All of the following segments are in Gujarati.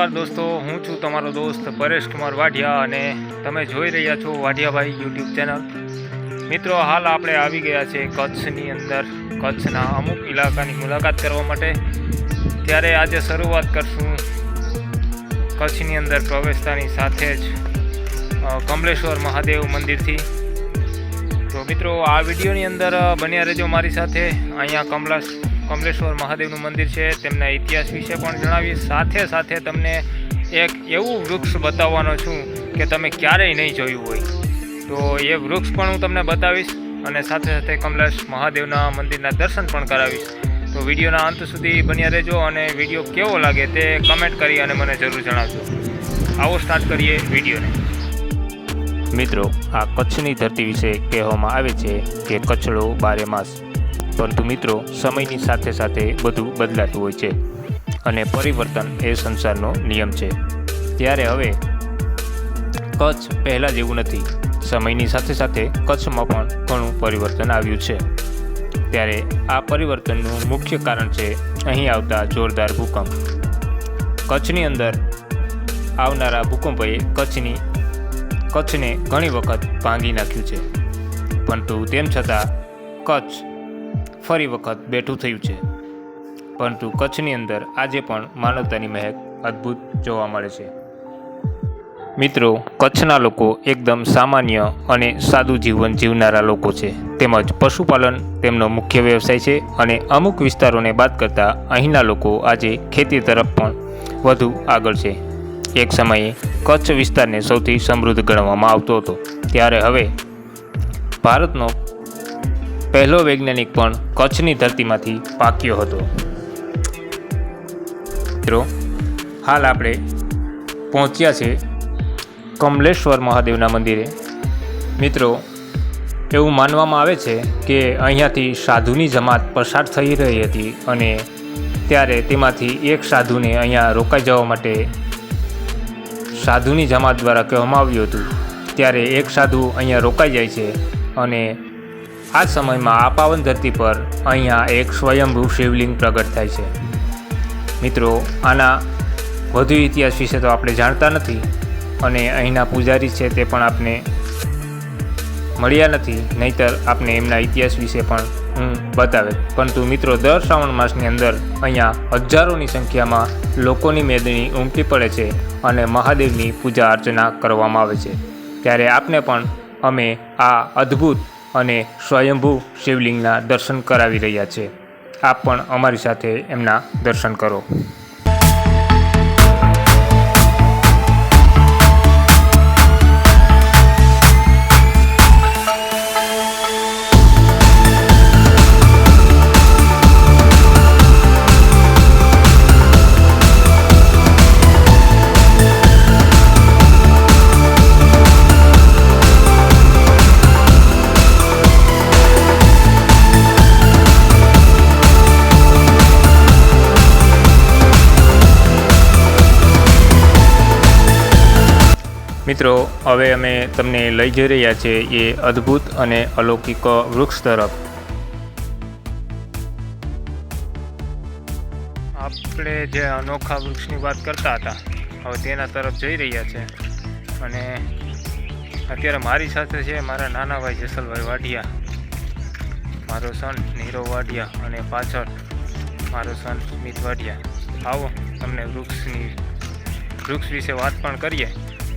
નમસ્કાર દોસ્તો, હું છું તમારો દોસ્ત પરેશ કુમાર વાઢિયા અને તમે જોઈ રહ્યા છો વાઢિયાભાઈ યુટ્યુબ ચેનલ. મિત્રો, હાલ આપણે આવી ગયા છે કચ્છની અંદર, કચ્છના અમુક ઇલાકાની મુલાકાત કરવા માટે. ત્યારે આજે શરૂઆત કરશું કચ્છની અંદર પ્રવેશતાની સાથે જ કમલેશ્વર મહાદેવ મંદિરથી. તો મિત્રો, આ વિડીયોની અંદર બન્યા રહેજો મારી સાથે. અહીંયા કમલાસ કમલેશ્વર મહાદેવનું મંદિર છે. તેમના ઇતિહાસ વિશે પણ જણાવીશ. સાથે સાથે તમને એક એવું વૃક્ષ બતાવવાનો છું કે તમે ક્યારેય નહીં જોયું હોય. તો એ વૃક્ષ પણ હું તમને બતાવીશ અને સાથે સાથે કમલેશ મહાદેવના મંદિરના દર્શન પણ કરાવીશ. તો વિડીયોના અંત સુધી બન્યા રહેજો અને વીડિયો કેવો લાગે તે કમેન્ટ કરી અને મને જરૂર જણાવજો. આવો સ્ટાર્ટ કરીએ વિડીયોને. મિત્રો, આ કચ્છની ધરતી વિશે કહેવામાં આવે છે કે કચ્છડો બારે માસ પરંતુ મિત્રો, સમયની સાથે સાથે બધું બદલાતું હોય છે અને પરિવર્તન એ સંસારનો નિયમ છે. ત્યારે હવે કચ્છ પહેલાં જેવું નથી. સમયની સાથે સાથે કચ્છમાં પણ ઘણું પરિવર્તન આવ્યું છે. ત્યારે આ પરિવર્તનનું મુખ્ય કારણ છે અહીં આવતા જોરદાર ભૂકંપ. કચ્છની અંદર આવનારા ભૂકંપોએ કચ્છની, કચ્છને ઘણી વખત ભાંગી નાખ્યું છે. પરંતુ તેમ છતાં કચ્છ ફરી વખત બેઠું થયું છે. પરંતુ કચ્છની અંદર આજે પણ માનવતાની મહેક અદ્ભુત જોવા મળે છે. મિત્રો, કચ્છના લોકો એકદમ સામાન્ય અને સાદું જીવન જીવનારા લોકો છે. તેમજ પશુપાલન તેમનો મુખ્ય વ્યવસાય છે અને અમુક વિસ્તારોને બાદ કરતાં અહીંના લોકો આજે ખેતી તરફ પણ વધુ આગળ છે. એક સમયે કચ્છ વિસ્તારને સૌથી સમૃદ્ધ ગણવામાં આવતો હતો. ત્યારે હવે ભારતનો પહેલો વૈજ્ઞાનિક પણ કચ્છની ધરતીમાંથી પાક્યો હતો. મિત્રો, હાલ આપણે પહોંચ્યા છે કમલેશ્વર મહાદેવના મંદિરે. મિત્રો, એવું માનવામાં આવે છે કે અહીંયાથી સાધુની જમાત પસાર થઈ રહી હતી અને ત્યારે તેમાંથી એક સાધુને અહીંયા રોકાઈ જવા માટે સાધુની જમાત દ્વારા કહેવામાં આવ્યું હતું. ત્યારે એક સાધુ અહીંયા રોકાઈ જાય છે અને આ સમયમાં આ પાવન ધરતી પર અહીંયા એક સ્વયંભૂ શિવલિંગ પ્રગટ થાય છે. મિત્રો, આના વધુ ઇતિહાસ વિશે તો આપણે જાણતા નથી અને અહીંના પૂજારી છે તે પણ આપને મળ્યા નથી, નહીતર આપને એમના ઇતિહાસ વિશે પણ હું બતાવે પરંતુ મિત્રો, દર શ્રાવણ માસની અંદર અહીંયા હજારોની સંખ્યામાં લોકોની મેદની ઉમટી પડે છે અને મહાદેવની પૂજા અર્ચના કરવામાં આવે છે. ત્યારે આપને પણ અમે આ અદ્ભુત અને સ્વયંભૂ શિવલિંગના દર્શન કરાવી રહ્યા છે. આપ પણ અમારી સાથે એમના દર્શન કરો. મિત્રો, હવે અમે તમને લઈ જઈ રહ્યા છીએ એ અદ્ભુત અને અલૌકિક વૃક્ષ તરફ. આપણે જે અનોખા વૃક્ષની વાત કરતા હતા, હવે તેના તરફ જઈ રહ્યા છે. અને અત્યારે મારી સાથે છે મારા નાના ભાઈ જેસલભાઈ વાઢિયા, મારો સન નીરવ વાઢિયા અને પાછળ મારો સન સ્મિત વાઢિયા. આવો, તમને વૃક્ષની, વૃક્ષ વિશે વાત પણ કરીએ.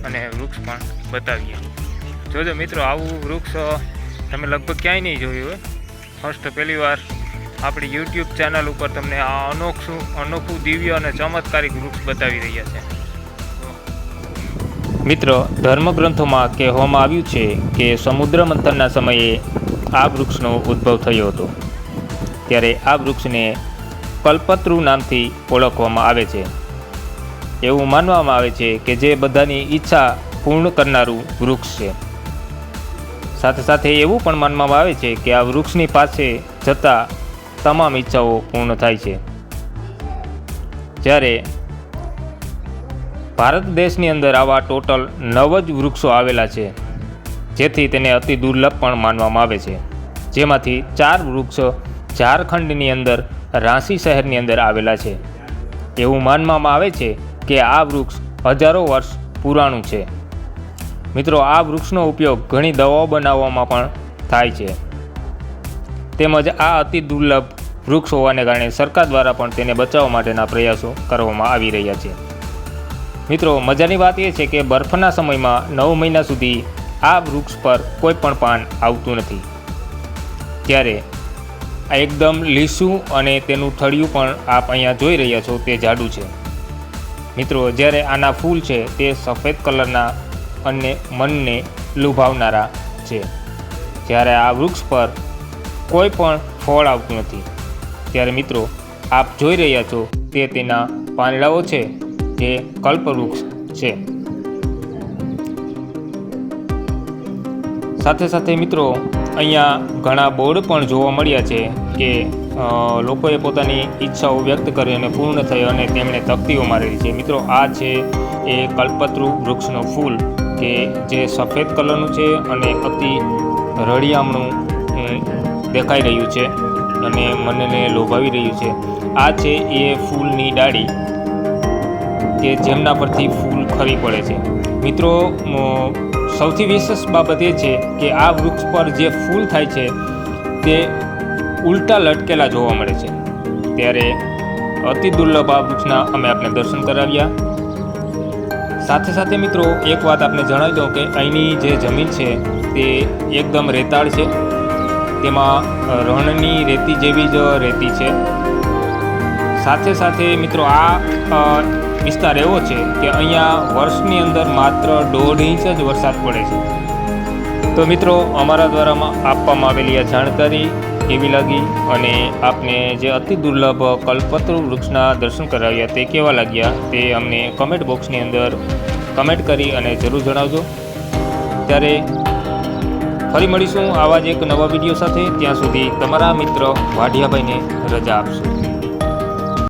અને વૃક્ષ પણ બતાવીએ. જોજો મિત્રો, આવું વૃક્ષ તમે લગભગ ક્યાંય નહીં જોયું હોય. ફર્સ્ટ પહેલી વાર આપણી યુટ્યુબ ચેનલ ઉપર તમને આ અનોખું અનોખું દિવ્ય અને ચમત્કારિક વૃક્ષ બતાવી રહ્યા છે. મિત્રો, ધર્મગ્રંથોમાં કહેવામાં આવ્યું છે કે સમુદ્ર મંથનના સમયે આ વૃક્ષનો ઉદ્ભવ થયો હતો. ત્યારે આ વૃક્ષને કલ્પતૃ નામથી ઓળખવામાં આવે છે. એવું માનવામાં આવે છે કે જે બધાની ઈચ્છા પૂર્ણ કરનારું વૃક્ષ છે. સાથે સાથે એવું પણ માનવામાં આવે છે કે આ વૃક્ષની પાસે જતા તમામ ઈચ્છાઓ પૂર્ણ થાય છે. જ્યારે ભારત દેશની અંદર આવા ટોટલ નવ જ વૃક્ષો આવેલા છે, જેથી તેને અતિ દુર્લભ પણ માનવામાં આવે છે. જેમાંથી ચાર વૃક્ષો ઝારખંડની અંદર રાંસી શહેરની અંદર આવેલા છે. એવું માનવામાં આવે છે કે આ વૃક્ષ હજારો વર્ષ પુરાણું છે. મિત્રો, આ વૃક્ષનો ઉપયોગ ઘણી દવાઓ બનાવવામાં પણ થાય છે. તેમજ આ અતિ દુર્લભ વૃક્ષ હોવાને કારણે સરકાર દ્વારા પણ તેને બચાવવા માટેના પ્રયાસો કરવામાં આવી રહ્યા છે. મિત્રો, મજાની વાત એ છે કે બરફના સમયમાં નવ મહિના સુધી આ વૃક્ષ પર કોઈ પણ પાન આવતું નથી. ત્યારે આ એકદમ લીસું અને તેનું થળિયું પણ આપ અહીંયા જોઈ રહ્યા છો તે જાડું છે. મિત્રો, જ્યારે આના ફૂલ છે, તે સફેદ કલરના અને મનને લુભાવનારા છે. જ્યારે આ વૃક્ષ પર કોઈ પણ ફળ આવતું નથી. ત્યારે મિત્રો, આપ જોઈ રહ્યા છો, તે તેના પાંદડાઓ છે, જે કલ્પવૃક્ષ છે. સાથે સાથે મિત્રો, અહીંયા ઘણા બોર્ડ પણ જોવા મળ્યા છે કે લોકોએ પોતાની ઈચ્છાઓ વ્યક્ત કરી અને પૂર્ણ થઈ અને તેમણે તકતીઓ મારેલી છે. મિત્રો, આ છે એ કલ્પતરુ વૃક્ષનું ફૂલ કે જે સફેદ કલરનું છે અને અતિ રળિયામણું દેખાઈ રહ્યું છે અને મનને લોભાવી રહ્યું છે. આ છે એ ફૂલની ડાળી કે જેમના પરથી ફૂલ ખરી પડે છે. મિત્રો સૌથી વિશેષ બાબત એ છે કે આ વૃક્ષ પર જે ફૂલ થાય છે તે ઉલટા લટકેલા જોવા મળે છે. ત્યારે અતિ દુર્લભ આ વૃક્ષના અમે આપને દર્શન કરાવ્યા. સાથે સાથે મિત્રો, એક વાત આપને જણાવી દઉં કે અહીંની જે જમીન છે, તે એકદમ રેતાળ છે. તેમાં રણની રેતી જેવી જ રેતી છે. સાથે સાથે મિત્રો, આ વિસ્તાર એવો છે કે અહીંયા વર્ષની અંદર માત્ર દોઢ ઇંચ જ વરસાદ પડે છે. તો મિત્રો, અમારા દ્વારા આપવામાં આવેલી આ જાણકારી કેવી લાગી અને આપને જે અતિ દુર્લભ કલ્પતરુ વૃક્ષના દર્શન કરાવ્યા તે કેવા લાગ્યા તે અમને કમેન્ટ બોક્સની અંદર કમેન્ટ કરી અને જરૂર જણાવજો. ત્યારે ફરી મળીશું આવા જ એક નવા વીડિયો સાથે. ત્યાં સુધી તમારા મિત્ર વાઢિયાભાઈને રજા આપશો.